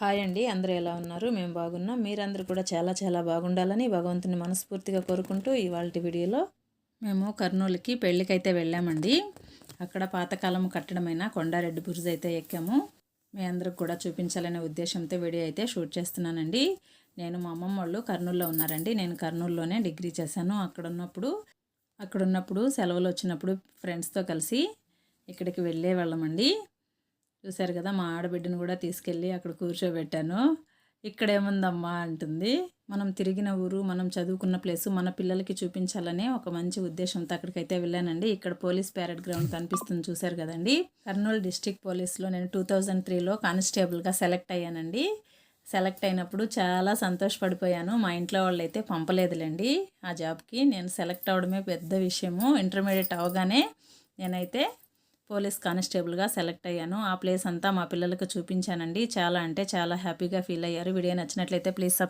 Hi అండి అందరూ ఎలా ఉన్నారు? మేము బాగున్నాం. మీరందరూ కూడా చాలా చాలా బాగుండాలని భగవంతుని మనస్ఫూర్తిగా కోరుకుంటూ ఇవాళ వీడియోలో మేము కర్నూలుకి పెళ్ళికైతే వెళ్ళామండి. అక్కడ పాతకాలం కట్టడమైన కొండారెడ్డి బురుజు అయితే ఎక్కాము. మీ అందరికి కూడా చూపించాలనే ఉద్దేశంతో వీడియో అయితే షూట్ చేస్తున్నానండి. నేను మా అమ్మమ్మ వాళ్ళు కర్నూలులో ఉన్నారండి. నేను కర్నూలులోనే డిగ్రీ చేశాను. అక్కడ ఉన్నప్పుడు అక్కడ ఉన్నప్పుడు సెలవులు వచ్చినప్పుడు ఫ్రెండ్స్తో కలిసి ఇక్కడికి వెళ్ళే వాళ్ళమండి. చూశారు కదా మా ఆడబిడ్డను కూడా తీసుకెళ్ళి అక్కడ కూర్చోబెట్టాను. ఇక్కడ ఏముందమ్మా అంటుంది. మనం తిరిగిన ఊరు మనం చదువుకున్న ప్లేసు మన పిల్లలకి చూపించాలనే ఒక మంచి ఉద్దేశంతో అక్కడికైతే వెళ్ళానండి. ఇక్కడ పోలీస్ ప్యారెడ్ గ్రౌండ్ కనిపిస్తుంది చూశారు కదండి. కర్నూలు డిస్టిక్ పోలీస్లో నేను టూ థౌజండ్ త్రీలో కానిస్టేబుల్గా సెలెక్ట్ అయ్యానండి. సెలెక్ట్ అయినప్పుడు చాలా సంతోషపడిపోయాను. మా ఇంట్లో వాళ్ళు అయితే పంపలేదులేండి ఆ జాబ్కి. నేను సెలెక్ట్ అవ్వడమే పెద్ద విషయము. ఇంటర్మీడియట్ అవగానే నేనైతే పోలీస్ కానిస్టేబుల్గా సెలెక్ట్ అయ్యాను. ఆ ప్లేస్ అంతా మా పిల్లలకు చూపించానండి. చాలా అంటే చాలా హ్యాపీగా ఫీల్ అయ్యారు. వీడియో నచ్చినట్లయితే ప్లీజ్ సబ్స్క్రైబ్